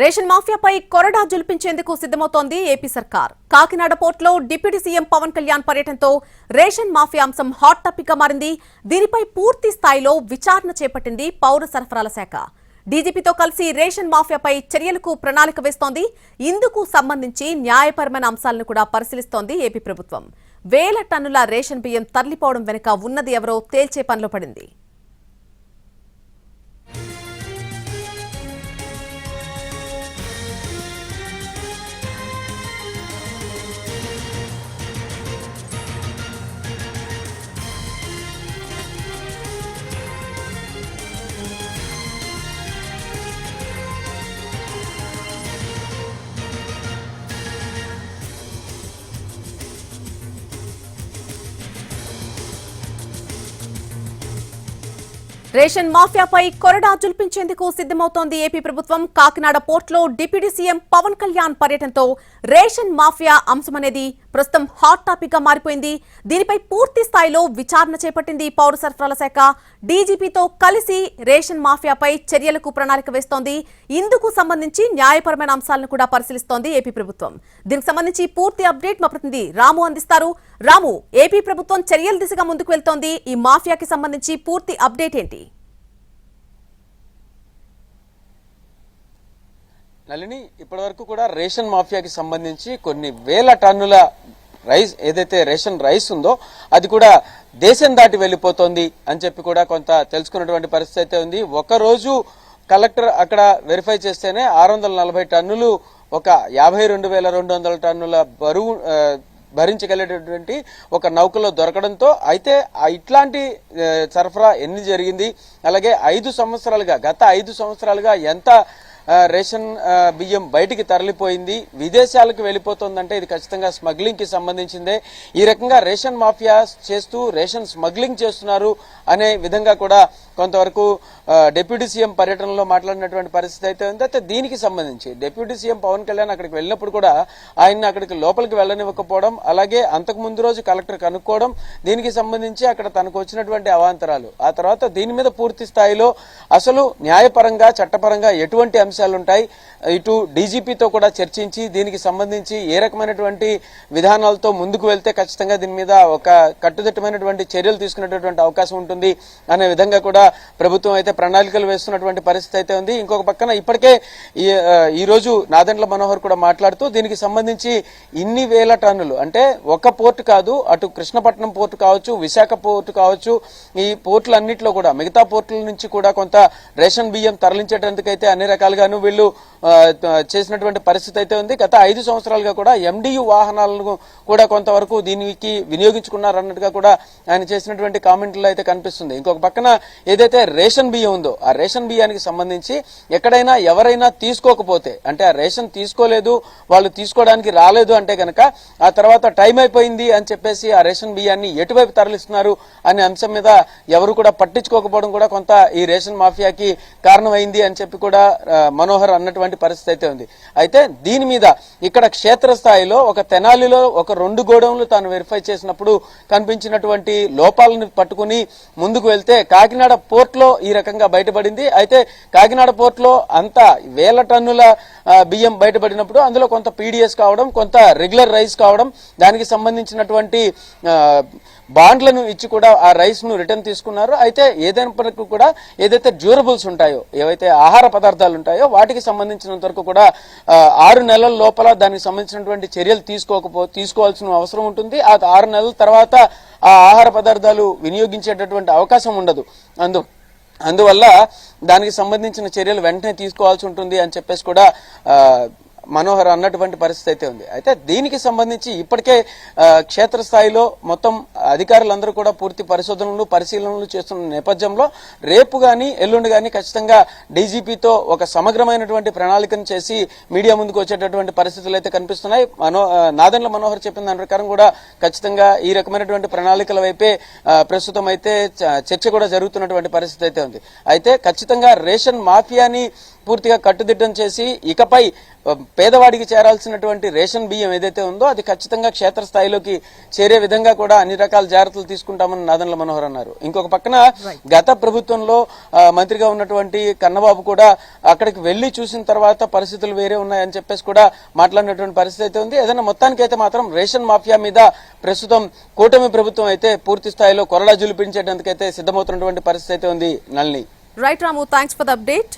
Ration మాఫియాపై కొరడా జుల్పించేందుకు సిద్ధమవుతోంది AP సర్కార్. కాకినాడ పోర్టులో డిప్యూటీ సీఎం పవన్ కళ్యాణ్ పర్యటనతో రేషన్ మాఫియా అంశం హాట్ టాపిక్గా మారింది. దీనిపై పూర్తి స్థాయిలో విచారణ చేపట్టింది పౌర సరఫరాల శాఖ. డీజీపీతో కలిసి రేషన్ మాఫియాపై చర్యలకు ప్రణాళిక వేస్తోంది. ఇందుకు సంబంధించి న్యాయపరమైన అంశాలను కూడా పరిశీలిస్తోంది ఏపీ ప్రభుత్వం. వేల టన్నుల రేషన్ బియ్యం తరలిపోవడం వెనుక ఉన్నది ఎవరో తేల్చే పనిలో పడింది. రేషన్ మాఫియాపై కొరడా జుల్పించేందుకు సిద్ధమవుతోంది ఏపీ ప్రభుత్వం. కాకినాడ పోర్టులో డిప్యూటీ సీఎం పవన్ కళ్యాణ్ పర్యటనతో రేషన్ మాఫియా అంశమనేది ప్రస్తుతం హాట్ టాపిక్గా మారిపోయింది. దీనిపై పూర్తి స్థాయిలో విచారణ చేపట్టింది పౌర సరఫరాల శాఖ. డీజీపీతో కలిసి రేషన్ మాఫియాపై చర్యలకు ప్రణాళిక వేస్తోంది. ఇందుకు సంబంధించి న్యాయపరమైన అంశాలను కూడా పరిశీలిస్తోంది ఏపీ ప్రభుత్వం. దీనికి సంబంధించి పూర్తి అప్డేట్ మా ప్రతినిధి రాము అందిస్తారు. రాము ఏపీ ప్రభుత్వం చర్యల దిశగా ముందుకు వెళ్తోంది. ఈ మాఫియాకి సంబంధించి పూర్తి అప్డేట్ ఏంటి? నళిని ఇప్పటివరకు కూడా రేషన్ మాఫియాకి సంబంధించి కొన్ని వేల టన్నుల రైస్ ఏదైతే రేషన్ రైస్ ఉందో అది కూడా దేశం దాటి వెళ్ళిపోతోంది అని చెప్పి కూడా కొంత తెలుసుకున్నటువంటి పరిస్థితి అయితే ఉంది. ఒకరోజు కలెక్టర్ అక్కడ వెరిఫై చేస్తేనే ఆరు వందల నలభై టన్నులు ఒక యాభై రెండు వేల రెండు వందల టన్నుల బరువు భరించగలిగేటటువంటి ఒక నౌకలో దొరకడంతో అయితే ఇట్లాంటి సరఫరా ఎన్ని జరిగింది? అలాగే ఐదు సంవత్సరాలుగా గత ఐదు సంవత్సరాలుగా ఎంత రేషన్ బియ్యం బయటికి తరలిపోయింది. విదేశాలకు వెళ్ళిపోతుందంటే ఇది ఖచ్చితంగా స్మగ్లింగ్కి సంబంధించిందే. ఈ రకంగా రేషన్ మాఫియా చేస్తూ రేషన్ స్మగ్లింగ్ చేస్తున్నారు అనే విధంగా కూడా కొంతవరకు డిప్యూటీ సీఎం పర్యటనలో మాట్లాడినటువంటి పరిస్థితి అయితే ఉంది. అయితే దీనికి సంబంధించి డిప్యూటీ సీఎం పవన్ కళ్యాణ్ అక్కడికి వెళ్ళినప్పుడు కూడా ఆయన అక్కడికి లోపలికి వెళ్ళనివ్వకపోవడం అలాగే అంతకు ముందు రోజు కలెక్టర్ కనుక్కోవడం దీనికి సంబంధించి అక్కడ తనకు వచ్చినటువంటి అవాంతరాలు. ఆ తర్వాత దీని మీద పూర్తి స్థాయిలో అసలు న్యాయపరంగా చట్టపరంగా ఎటువంటి అంశాలు ఉంటాయి ఇటు డీజీపీతో కూడా చర్చించి దీనికి సంబంధించి ఏ రకమైనటువంటి విధానాలతో ముందుకు వెళ్తే ఖచ్చితంగా దీని మీద ఒక కట్టుదిట్టమైనటువంటి చర్యలు తీసుకునేటటువంటి అవకాశం ఉంటుంది అనే విధంగా కూడా ప్రభుత్వం అయితే ప్రణాళికలు వేస్తున్నటువంటి పరిస్థితి అయితే ఉంది. ఇంకొక పక్కన ఇప్పటికే ఈ ఆ, రోజు నాదెండ్ల మనోహర్ కూడా మాట్లాడుతూ దీనికి సంబంధించి ఇన్ని వేల టన్నులు అంటే ఒక పోర్టు కాదు అటు కృష్ణపట్నం పోర్టు కావచ్చు విశాఖ పోర్టు కావచ్చు ఈ పోర్టులన్నింటిలో కూడా మిగతా పోర్టుల నుంచి కూడా కొంత రేషన్ బియ్యం తరలించేటందుకైతే అన్ని గాను వీళ్ళు చేసినటువంటి పరిస్థితి అయితే ఉంది. గత ఐదు సంవత్సరాలుగా కూడా ఎండియు వాహనాలను కూడా కొంతవరకు దీనికి వినియోగించుకున్నారన్నట్టుగా కూడా ఆయన చేసినటువంటి కామెంట్లు అయితే కనిపిస్తుంది. ఇంకొక పక్కన ఏదైతే రేషన్ బియ్యం ఉందో ఆ రేషన్ బియ్యానికి సంబంధించి ఎక్కడైనా ఎవరైనా తీసుకోకపోతే అంటే ఆ రేషన్ తీసుకోలేదు వాళ్ళు తీసుకోవడానికి రాలేదు అంటే కనుక ఆ తర్వాత టైం అయిపోయింది అని చెప్పేసి ఆ రేషన్ బియ్యాన్ని ఎటువైపు తరలిస్తున్నారు అనే అంశం మీద ఎవరు కూడా పట్టించుకోకపోవడం కూడా కొంత ఈ రేషన్ మాఫియాకి కారణమైంది అని చెప్పి కూడా మనోహర్ అన్నటువంటి పరిస్థితి అయితే ఉంది. అయితే దీని మీద ఇక్కడ క్షేత్రస్థాయిలో ఒక తెనాలిలో ఒక రెండు గోడౌన్లు తాను వెరిఫై చేసినప్పుడు కనిపించినటువంటి లోపాలను పట్టుకుని ముందుకు వెళ్తే కాకినాడ పోర్ట్లో ఈ రకంగా బయటపడింది. అయితే కాకినాడ పోర్ట్లో అంత వేల టన్నుల బియ్యం బయటపడినప్పుడు అందులో కొంత పీడిఎస్ కావడం కొంత రెగ్యులర్ రైస్ కావడం దానికి సంబంధించినటువంటి బాండ్లను ఇచ్చి కూడా ఆ రైస్ను రిటర్న్ తీసుకున్నారు. అయితే ఏదైనప్పటికీ కూడా ఏదైతే డ్యూరబుల్స్ ఉంటాయో ఏవైతే ఆహార పదార్థాలు ఉంటాయో వాటికి సంబంధించినంత వరకు కూడా ఆరు నెలల లోపల దానికి సంబంధించినటువంటి చర్యలు తీసుకోకపో తీసుకోవాల్సిన అవసరం ఉంటుంది. ఆ ఆరు నెలల తర్వాత ఆ ఆహార పదార్థాలు వినియోగించేటటువంటి అవకాశం ఉండదు. అందు అందువల్ల దానికి సంబంధించిన చర్యలు వెంటనే తీసుకోవాల్సి ఉంటుంది అని చెప్పేసి కూడా ఆ, మనోహర్ అన్నటువంటి పరిస్థితి అయితే ఉంది. అయితే దీనికి సంబంధించి ఇప్పటికే క్షేత్రస్థాయిలో మొత్తం అధికారులందరూ కూడా పూర్తి పరిశోధనలు పరిశీలనలు చేస్తున్న నేపథ్యంలో రేపు కానీ ఎల్లుండి కానీ ఖచ్చితంగా డీజీపీతో ఒక సమగ్రమైనటువంటి ప్రణాళికను చేసి మీడియా ముందుకు వచ్చేటటువంటి పరిస్థితులు అయితే కనిపిస్తున్నాయి. మనో నాదన్ల నాదెండ్ల మనోహర్ చెప్పిన దాని ప్రకారం కూడా ఖచ్చితంగా ఈ రకమైనటువంటి ప్రణాళికల వైపే ప్రస్తుతం అయితే చ- చర్చ కూడా జరుగుతున్నటువంటి పరిస్థితి అయితే ఉంది. అయితే ఖచ్చితంగా రేషన్ మాఫియాని పూర్తిగా కట్టుదిట్టం చేసి ఇకపై పేదవాడికి చేరాల్సినటువంటి రేషన్ బియ్యం ఏదైతే ఉందో అది ఖచ్చితంగా క్షేత్రస్థాయిలోకి చేరే విధంగా కూడా అన్ని రకాల జాగ్రత్తలు తీసుకుంటామని నాదన్ల మనోహర్ అన్నారు. ఇంకొక పక్కన గత ప్రభుత్వంలో మంత్రిగా ఉన్నటువంటి కన్నబాబు కూడా అక్కడికి వెళ్ళి చూసిన తర్వాత పరిస్థితులు వేరే ఉన్నాయని చెప్పేసి కూడా మాట్లాడినటువంటి పరిస్థితి అయితే ఉంది. ఏదైనా మొత్తానికి అయితే మాత్రం రేషన్ మాఫియా మీద ప్రస్తుతం కూటమి ప్రభుత్వం అయితే పూర్తి స్థాయిలో కొరడా జులిపించేటందుకైతే సిద్ధమవుతున్నటువంటి పరిస్థితి అయితే ఉంది. Nalini. Right Ramu thanks for the update